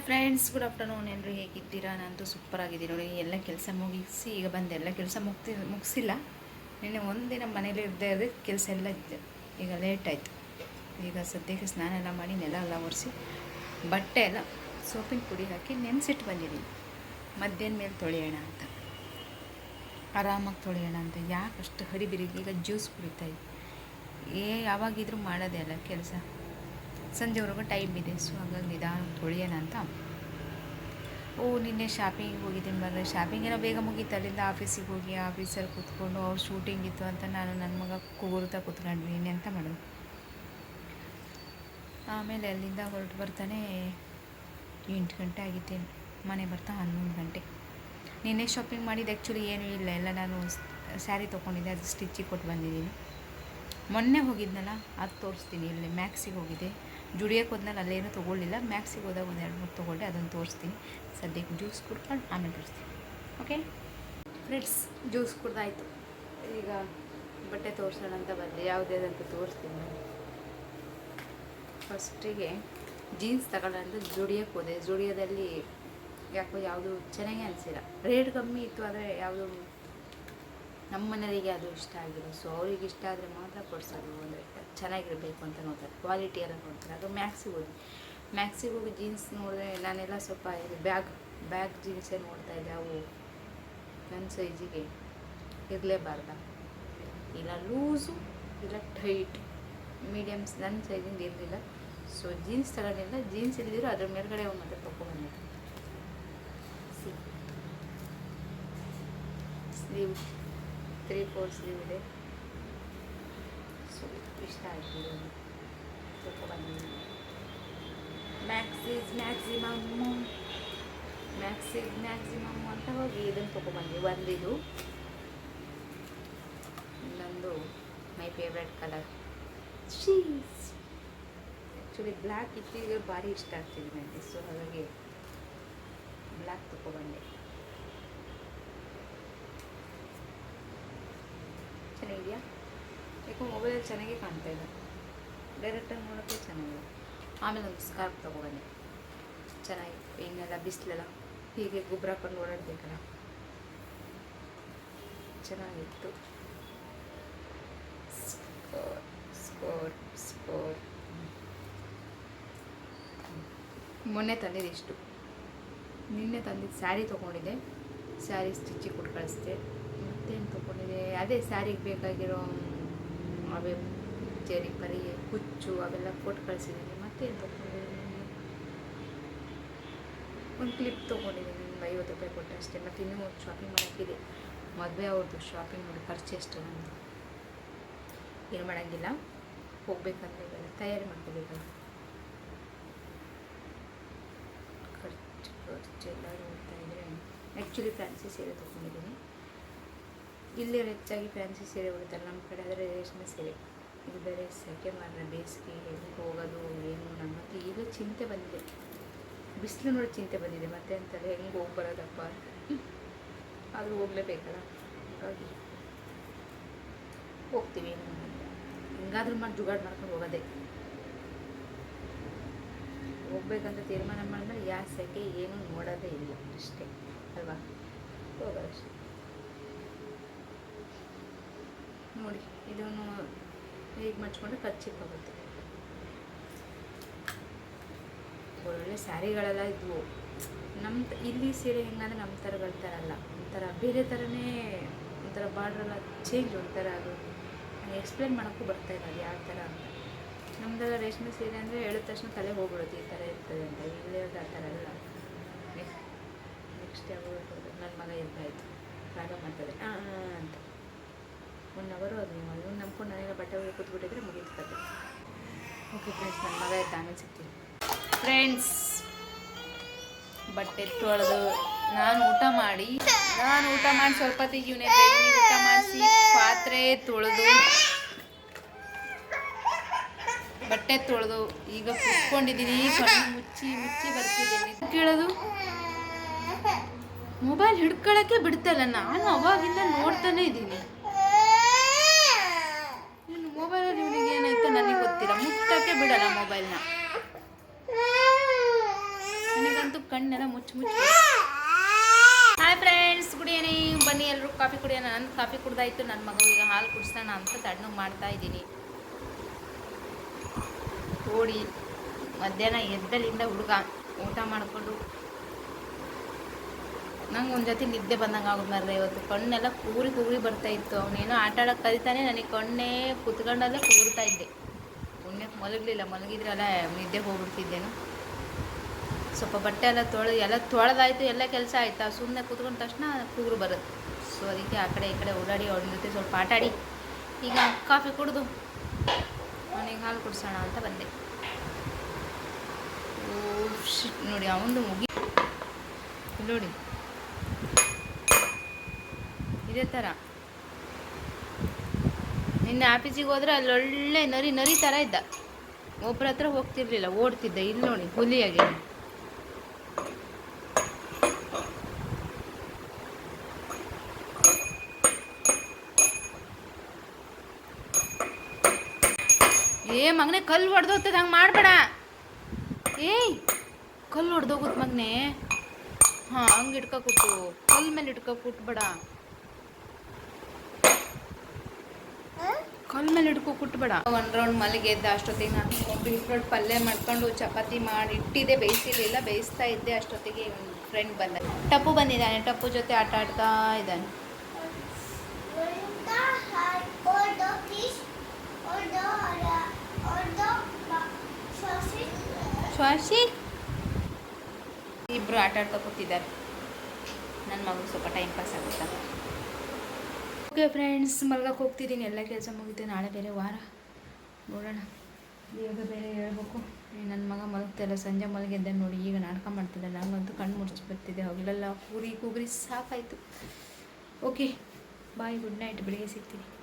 Hi friends good afternoon ಎಲ್ಲರೂ ಹೇಗಿದ್ದೀರಾ? ನಾನಂತೂ ಸೂಪರ್ ಆಗಿದ್ದೀನಿ. ನೋಡಿ, ಎಲ್ಲ ಕೆಲಸ ಮುಗಿಸಿ, ಈಗ ಬಂದೆ. ಎಲ್ಲ ಕೆಲಸ ಮುಗ್ತಿ, ಮುಗಿಸಿಲ್ಲ. ನಿನ್ನೆ ಒಂದಿನ ಮನೇಲಿ ಇರದೇ ಇರದೆ ಕೆಲಸ ಎಲ್ಲ ಈಗ ಲೇಟ್ ಆಯಿತು. ಈಗ ಸದ್ಯಕ್ಕೆ ಸ್ನಾನ ಎಲ್ಲ ಮಾಡಿ, ನೆಲ ಎಲ್ಲ ಒರೆಸಿ, ಬಟ್ಟೆ ಎಲ್ಲ ಸೋಪಿನ ಪುಡಿ ಹಾಕಿ ನೆನೆಸಿಟ್ಟು ಬಂದಿದ್ದೀನಿ. ಮಧ್ಯಾಹ್ನ ಮೇಲೆ ತೊಳೆಯೋಣ ಅಂತ. ಆರಾಮಾಗಿ ತೊಳೆಯೋಣ ಅಂತ. ಯಾಕಷ್ಟು ಹರಿಬಿರಿ ಈಗ ಜ್ಯೂಸ್ ಕುಡಿತಾ ಏ, ಯಾವಾಗಿದ್ರೂ ಮಾಡೋದೇ ಅಲ್ಲ ಕೆಲಸ. ಸಂಜೆವರೆಗೂ ಟೈಮ್ ಇದೆ ಸೊ ಹಾಗಾಗಿ ನಿಧಾನ ತೊಳೆಯೋಣ ಅಂತ. ಓ, ನಿನ್ನೆ ಶಾಪಿಂಗ್ ಹೋಗಿದ್ದೀನಿ ಬಂದರೆ ಶಾಪಿಂಗ್ ಏನೋ ಬೇಗ ಮುಗೀತು, ಅಲ್ಲಿಂದ ಆಫೀಸಿಗೆ ಹೋಗಿ ಆಫೀಸಲ್ಲಿ ಕೂತ್ಕೊಂಡು, ಅವ್ರು ಶೂಟಿಂಗ್ ಇತ್ತು ಅಂತ ನಾನು ನನ್ನ ಮಗ ಕೂಗುರ್ತಾ ಕೂತ್ಕೊಂಡ್ವಿ ಇನ್ನೆಂತ ಮಾಡೋದು. ಆಮೇಲೆ ಅಲ್ಲಿಂದ ಹೊರಟು ಬರ್ತಾನೆ ಎಂಟು ಗಂಟೆ ಆಗಿತ್ತೆ. ಮನೆ ಬರ್ತಾ ಹನ್ನೊಂದು ಗಂಟೆ. ನಿನ್ನೆ ಶಾಪಿಂಗ್ ಮಾಡಿದ್ದು ಆ್ಯಕ್ಚುಲಿ ಏನೂ ಇಲ್ಲ. ಎಲ್ಲ ನಾನು ಸ್ಯಾರಿ ತೊಗೊಂಡಿದ್ದೆ, ಅದು ಸ್ಟಿಚ್ಚಿಗೆ ಕೊಟ್ಟು ಬಂದಿದ್ದೀನಿ. ಮೊನ್ನೆ ಹೋಗಿದ್ನಲ್ಲ, ಅದು ತೋರಿಸ್ತೀನಿ ಇಲ್ಲಿ ಮ್ಯಾಕ್ಸಿಗೆ ಹೋಗಿದೆ ಜುಡಿಯೋಕ್ಕೆ ಹೋದ್ಮೇಲೆ ಅಲ್ಲೇನೂ ತೊಗೊಳ್ಳಿಲ್ಲ. ಮ್ಯಾಕ್ಸಿಗೆ ಹೋದಾಗ ಒಂದು ಎರಡು ಮೂರು ತೊಗೊಂಡೆ ಅದನ್ನು ತೋರಿಸ್ತೀನಿ. ಸದ್ಯಕ್ಕೆ ಜ್ಯೂಸ್ ಕುಡ್ಕೊಂಡು ಆಮೇಲೆ ತೋರಿಸ್ತೀನಿ. ಓಕೆ ಫ್ರೆಂಡ್ಸ್ ಜ್ಯೂಸ್ ಕುಡ್ದಾಯ್ತು. ಈಗ ಬಟ್ಟೆ ತೋರಿಸೋಣ ಅಂತ ಬಂದೆ. ಯಾವುದೇದಂತ ತೋರಿಸ್ತೀನಿ ನಾನು ಫಸ್ಟಿಗೆ ಜೀನ್ಸ್ ತಗೊಳ್ಳೋಣ ಅಂತ ಜುಡಿಯೋಕ್ಕೆ ಹೋದೆ. ಜುಡಿಯೋದಲ್ಲಿ ಯಾಕೋ ಯಾವುದು ಚೆನ್ನಾಗೇ ಅನಿಸಿಲ್ಲ. ರೇಟ್ ಕಮ್ಮಿ ಇತ್ತು, ಆದರೆ ಯಾವುದು ನಮ್ಮ ಮನೆಯವರಿಗೆ ಅದು ಇಷ್ಟ ಆಗಿರೋ ಸೊ ಅವ್ರಿಗೆ ಇಷ್ಟ ಆದರೆ ಮಾತ್ರ ಕೊಡ್ಸೋದು. ಅಂದರೆ ಚೆನ್ನಾಗಿರಬೇಕು ಅಂತ ನೋಡ್ತಾರೆ. ಕ್ವಾಲಿಟಿ ಎಲ್ಲ ನೋಡ್ತಾರೆ. ಅದು ಮ್ಯಾಕ್ಸಿಗೆ ಹೋಗಿ ಮ್ಯಾಕ್ಸಿಗೆ ಹೋಗಿ ಜೀನ್ಸ್ ನೋಡಿದ್ರೆ ನಾನೆಲ್ಲ ಸ್ವಲ್ಪ ಇದು ಬ್ಯಾಗ್ ಬ್ಯಾಗ್ ಜೀನ್ಸೇ ನೋಡ್ತಾ ಇದ್ದೆ. ಅವು ನನ್ನ ಸೈಜಿಗೆ ಇರಲೇಬಾರ್ದ. ಇಲ್ಲ ಲೂಸು ಇಲ್ಲ ಟೈಟ್ ಮೀಡಿಯಮ್ಸ್ ನನ್ನ ಸೈಜಿಂದ ಇರಲಿಲ್ಲ. ಸೊ ಜೀನ್ಸ್ ತಗೊಂಡಿಲ್ಲ ಜೀನ್ಸ್ ಇಲ್ದಿರೋ ಅದ್ರ ಮೇಲ್ಗಡೆ ಮತ್ತೆ ತೊಗೊಂಬಂದಿದ್ದೆ ಸಿ ಸ್ಲೀವ್ ತ್ರೀ ಫೋರ್ ಸ್ಲೀವ್ ಇದೆ ಸೊ ಇಷ್ಟ ಆಯಿತು ಸ್ವಲ್ಪ ತೊಗೊಬಂದಿದ್ದೀನಿ ಮ್ಯಾಕ್ಸಿಸ್ ಮ್ಯಾಕ್ಸಿಮಮ್ಮು ಮ್ಯಾಕ್ಸಿಸ್ ಮ್ಯಾಕ್ಸಿಮಮ್ ಅಂತ ಹೋಗಿ ಇದನ್ನು ತೊಗೊಬಂದ್ವಿ ಒಂದಿದು. ಇನ್ನೊಂದು my favourite colour she's actually black ಇತ್ತೀಗ ಭಾರಿ ಇಷ್ಟ ಆಗ್ತಿದೆ ನನಗೆ. ಸೊ ಹಾಗಾಗಿ ಬ್ಲ್ಯಾಕ್ ತೊಗೊಬಂದೆ ಚೆನ್ನಾಗಿದೆಯಾ? ಯಾಕೋ ಮೊಬೈಲಲ್ಲಿ ಚೆನ್ನಾಗೇ ಕಾಣ್ತಾ ಇದೆ. ಡೈರೆಕ್ಟಾಗಿ ನೋಡೋಕ್ಕೆ ಚೆನ್ನಾಗಿದೆ. ಆಮೇಲೆ ಒಂದು ಸ್ಕಾರ್ಫ್ ತೊಗೊಬಂದೆ ಚೆನ್ನಾಗಿ ಇನ್ನೆಲ್ಲ ಬಿಸಿಲೆಲ್ಲ ಹೀಗೆ ಗೊಬ್ಬರ ಹಾಕೊಂಡು ಓಡಾಡಬೇಕಲ್ಲ. ಚೆನ್ನಾಗಿತ್ತು. ಸ್ಕೋರ್ ಸ್ಕೋರ್ ಸ್ಕೋರ್ ಮೊನ್ನೆ ತಂದಿದ್ದು ಇಷ್ಟು. ನಿನ್ನೆ ತಂದಿದ್ದು ಸ್ಯಾರಿ ತೊಗೊಂಡಿದ್ದೆ. ಸ್ಯಾರಿ ಸ್ಟಿಚ್ಚಿಗೆ ಕೊಟ್ಟು ಕಳಿಸ್ದೆ. ತೊಗೊಂಡಿದ್ದೆ ಅದೇ ಸ್ಯಾರಿಗೆ ಬೇಕಾಗಿರೋ ಅವೇ ಜರಿ ಪರಿ ಕುಚ್ಚು ಅವೆಲ್ಲ ಕೊಟ್ಟು ಕಳಿಸಿದ್ದೀನಿ ಮತ್ತೇನು ತೊಗೊಂಡಿದ್ದೀನಿ ಒಂದು ಕ್ಲಿಪ್ ತೊಗೊಂಡಿದ್ದೀನಿ ನಿಮ್ಗೆ ಐವತ್ತು ರೂಪಾಯಿ ಕೊಟ್ಟು ಅಷ್ಟೇ. ಮತ್ತು ಇನ್ನೂ ಒಂದು ಶಾಪಿಂಗ್ ಮಾಡೋಕ್ಕಿದೆ ಮದುವೆ ಅವ್ರದ್ದು ಶಾಪಿಂಗ್ ನೋಡಿ ಖರ್ಚು ಎಷ್ಟು ಏನು ಮಾಡೋಂಗಿಲ್ಲ. ಹೋಗ್ಬೇಕಂದ್ರೆ ಇವೆಲ್ಲ ತಯಾರಿ ಮಾಡ್ಕೋಬೇಕಲ್ಲ ಖರ್ಚು ಖರ್ಚು ಎಲ್ಲ ನೋಡ್ತಾ ಇದ್ದರೆ ಆ್ಯಕ್ಚುಲಿ ಫ್ಯಾನ್ಸಿ ಸೀರೆ ತೊಗೊಂಡಿದ್ದೀನಿ ಇಲ್ಲಿ ಹೆಚ್ಚಾಗಿ ಫ್ಯಾನ್ಸಿ ಸೀರೆ ಉಡ್ತಾರೆ ನಮ್ಮ ಕಡೆ ಆದರೆ ರೇಷ್ಮೆ ಸೀರೆ. ಇದು ಬೇರೆ ಸೆಕೆ ಮಾರ ಬೇಸಿಗೆ ಎಲ್ಲಿ ಹೋಗೋದು, ಏನು, ನಮ್ಮ ಹತ್ರ ಈಗ ಚಿಂತೆ ಬಂದಿದೆ. ಬಿಸಿಲು ನೋಡಿ ಚಿಂತೆ ಬಂದಿದೆ, ಮತ್ತೆ ಅಂತಾರೆ ಹೆಂಗೆ ಹೋಗಿ ಬರೋದಪ್ಪ ಆದರೂ ಹೋಗ್ಲೇಬೇಕಲ್ಲ, ಹಾಗಾಗಿ ಹೋಗ್ತೀವಿ. ಹಿಂಗಾದ್ರೂ ಮಾಡಿ ಜುಗಾಡ್ ಮಾಡ್ಕೊಂಡು ಹೋಗೋದೇ. ಹೋಗ್ಬೇಕಂತ ತೀರ್ಮಾನ ಮಾಡಿದ್ರೆ ಯಾವ ಸೆಕೆ ಏನು ನೋಡೋದೇ ಇಲ್ಲ, ಅಷ್ಟೇ. ಅಲ್ವಾ? ಹೋಗೋದಷ್ಟೇ. ನೋಡಿ, ಇದನ್ನು ಹೀಗೆ ಮಚ್ಕೊಂಡು ಕಚ್ಚಿಕ್ಕೋಗುತ್ತೆ ಒಳ್ಳೊಳ್ಳೆ ಸ್ಯಾರಿಗಳೆಲ್ಲ ಇದ್ವು. ನಮ್ಮ ಇಲ್ಲಿ ಸೀರೆ ಹೆಂಗಂದ್ರೆ ನಮ್ಮ ಥರಗಳ ಥರ ಅಲ್ಲ. ಒಂಥರ ಬೇರೆ ಥರನೇ, ಒಂಥರ ಬಾರ್ಡ್ರೆಲ್ಲ ಚೇಂಜ್ ಒಂಥರ ಅದು. ಎಕ್ಸ್ಪ್ಲೇನ್ ಮಾಡೋಕ್ಕೂ ಬರ್ತಾ ಇಲ್ಲ ಅದು ಯಾವ ಥರ ಅಂತ. ನಮ್ಮದೆಲ್ಲ ರೇಷ್ಮೆ ಸೀರೆ ಅಂದರೆ ಹೇಳಿದ ತಕ್ಷಣ ತಲೆ ಹೋಗ್ಬಿಡುತ್ತೆ ಈ ಥರ ಇರ್ತದೆ ಅಂತ. ಇಲ್ಲೇ ಆ ಥರ ಎಲ್ಲ ನೆಕ್ಸ್ಟ್ ಯಾವಾಗ ನನ್ನ ಮಗ ಇರ್ತಾಯಿತ್ತು ರಾಗ ಮಾಡ್ತದೆ ಅಂತ. ಒನ್ ಅವರು ಅದು ಅದನ್ನು ನಂಬ್ಕೊಂಡು ನಾನೀಗ ಬಟ್ಟೆ ಹೋಗಿ ಕೂತ್ಬಿಟ್ಟಿದ್ರೆ ಮುಗೀತು ಓಕೆ ಫ್ರೆಂಡ್ಸ್ ನನ್ನ ಮಗ ಆಯ್ತು ಆಮೇಲೆ ಸಿಗ್ತೀನಿ. ಫ್ರೆಂಡ್ಸ್ ಬಟ್ಟೆ ತೊಳೆದು ನಾನು ಊಟ ಮಾಡಿ, ನಾನು ಊಟ ಮಾಡಿ ಸ್ವಲ್ಪ ಇವನೇ ಊಟ ಮಾಡಿಸಿ, ಪಾತ್ರೆ ತೊಳೆದು, ಬಟ್ಟೆ ತೊಳೆದು ಈಗ ಕುತ್ಕೊಂಡಿದ್ದೀನಿ, ಕಣ್ಣು ಮುಚ್ಚಿ ಮುಚ್ಚಿ ಬರ್ತಿದ್ದೀನಿ. ಕೇಳೋದು? ಮೊಬೈಲ್ ಹಿಡ್ಕೊಳಕ್ಕೆ ಬಿಡ್ತಲ್ಲ ನಾನು ಅವಾಗಿಂದ ನೋಡ್ತಾನೆ ಇದ್ದೀನಿ. ಮೊಬೈಲ್ನ ನನಗಂತೂ ಕಣ್ಣೆಲ್ಲ ಮುಚ್ಚಿ ಮುಚ್ಚಿ ಹಾಯ್ ಫ್ರೆಂಡ್ಸ್ ಕುಡಿಯೋಣ ಬನ್ನಿ ಎಲ್ಲರೂ ಕಾಫಿ ಕುಡಿಯೋಣ. ನನ್ನ ಕಾಫಿ ಕುಡ್ದಾಯ್ತು. ನನ್ನ ಮಗು ಈಗ ಹಾಲು ಕುಡಿಸೋಣ ಅಂತ ತಣ್ಣಗೆ ಮಾಡ್ತಾ ಇದ್ದೀನಿ. ಓಡಿ, ಮಧ್ಯಾಹ್ನ ಎದ್ದಲಿಂದ ಹುಡುಗ ಊಟ ಮಾಡಿಕೊಂಡು ನಂಗೆ ಒಂದು ಜೊತೆ ನಿದ್ದೆ ಬಂದಂಗೆ ಆಗೋದು ಮಾರ್ರೆ ಇವತ್ತು. ಕಣ್ಣೆಲ್ಲ ಕೂರಿ ಕೂರಿ ಬರ್ತಾ ಇತ್ತು. ಅವನೇನೋ ಆಟ ಕಲಿತಾನೆ ನನಗೆ ಕಣ್ಣೇ ಕುತ್ಕೊಂಡಲ್ಲೇ ಕೂರ್ತಾ ಇದ್ದೆ. ಪುಣ್ಯಕ್ಕೆ ಮಲಗಲಿಲ್ಲ, ಮಲಗಿದ್ರಲ್ಲ ನಿದ್ದೆ ಹೋಗ್ಬಿಡ್ತಿದ್ದೇನು. ಸ್ವಲ್ಪ ಬಟ್ಟೆ ಎಲ್ಲ ತೊಳೆದು, ಎಲ್ಲ ತೊಳೆದಾಯಿತು, ಎಲ್ಲ ಕೆಲಸ ಆಯ್ತಾ? ಸುಮ್ಮನೆ ಕೂತ್ಕೊಂಡ ತಕ್ಷಣ ಕೂಗರು ಬರುತ್ತೆ ಸೊ ಅದಕ್ಕೆ ಆ ಕಡೆ ಈ ಕಡೆ ಓಡಾಡಿ, ಅವ್ರ ಜೊತೆ ಸ್ವಲ್ಪ ಆಟಾಡಿ ಈಗ ಕಾಫಿ ಕುಡಿದು ಅವನಿಗೆ ಹಾಲು ಕುಡಿಸೋಣ ಅಂತ ಬಂದೆ. ಶಿಟ್ ನೋಡಿ ಅವನು ಮುಗಿ ನೋಡಿ. ಇದೇ ಥರ ನಿನ್ನೆ ಆಫೀಸಿಗೆ ಹೋದ್ರೆ ಅಲ್ಲಿ ಒಳ್ಳೆ ನರಿ ನರಿ ಥರ ಇದ್ದ. ಒಬ್ಬರ ಹತ್ರ ಹೋಗ್ತಿರ್ಲಿಲ್ಲ, ಓಡ್ತಿದ್ದ. ಇಲ್ಲಿ ನೋಡಿ, ಹುಲಿಯಾಗಿ. ಏ ಮಗನೇ, ಕಲ್ಲು ಹೊಡೆದೋಗ್ತದೆ ಹಂಗೆ ಮಾಡಬೇಡ. ಏಯ್, ಕಲ್ಲು ಹೊಡೆದೋಗುತ್ತೆ ಮಗನೇ. ಹಾಂ, ಹಂಗೆ ಇಟ್ಕೊ ಕೂತು. ಕಲ್ಲು ಮೇಲೆ ಇಟ್ಕೊ ಕಲ್ಲು ಮೇಲೆ ಹಿಡ್ಕೊ ಕುಟ್ಬೇಡ. ಒಂದು ರೌಂಡ್ ಮಲ್ಲಿಗೆ ಎದ್ದ ಅಷ್ಟೊತ್ತಿಗೆ ನಾನು ಬೀಟ್ರೋಟ್ ಪಲ್ಯ ಮಾಡ್ಕೊಂಡು ಚಪಾತಿ ಮಾಡಿ ಇಟ್ಟಿದ್ದೆ ಬೇಯಿಸಿರಲಿಲ್ಲ ಬೇಯಿಸ್ತಾ ಇದ್ದೆ ಅಷ್ಟೊತ್ತಿಗೆ ಫ್ರೆಂಡ್ ಬಂದ. ಟಪ್ಪು ಬಂದಿದ್ದಾನೆ ಟಪ್ಪು ಜೊತೆ ಆಟ ಆಡ್ತಾ ಇದ್ದಾನೆ. ಶ್ವಾಸಿ ಇಬ್ರು ಆಟ ಆಡ್ತಾ ಕೂತಿದ್ದಾರೆ. ನನ್ನ ಮಗು ಸ್ವಲ್ಪ ಟೈಮ್ ಪಾಸ್ ಆಗುತ್ತಾ? ಓಕೆ ಫ್ರೆಂಡ್ಸ್ ಮಲ್ಗಕ್ಕೆ ಹೋಗ್ತಿದ್ದೀನಿ. ಎಲ್ಲ ಕೆಲಸ ಮುಗಿತು. ನಾಳೆ ಬೇರೆ ವಾರ. ನೋಡೋಣ. ಬೇಗ ಬೇರೆ ಹೇಳ್ಬೇಕು. ನನ್ನ ಮಗ ಮಲಗ್ತಾಯಿಲ್ಲ ಸಂಜೆ ಮಲಗಿದ್ದೆ ನೋಡಿ. ಈಗ ನಾಟಕ ಮಾಡ್ತಿದ್ದೆ. ನನಗಂತೂ ಕಣ್ಣು ಮುಡಿಸಿ ಬರ್ತಿದ್ದೆ. ಹಗಲೆಲ್ಲ ಕೂರಿ ಕೂಗ್ರಿ, ಸಾಕಾಯಿತು. ಓಕೆ ಬಾಯ್ ಗುಡ್ ನೈಟ್ ಬೆಳಿಗ್ಗೆ ಸಿಗ್ತೀನಿ.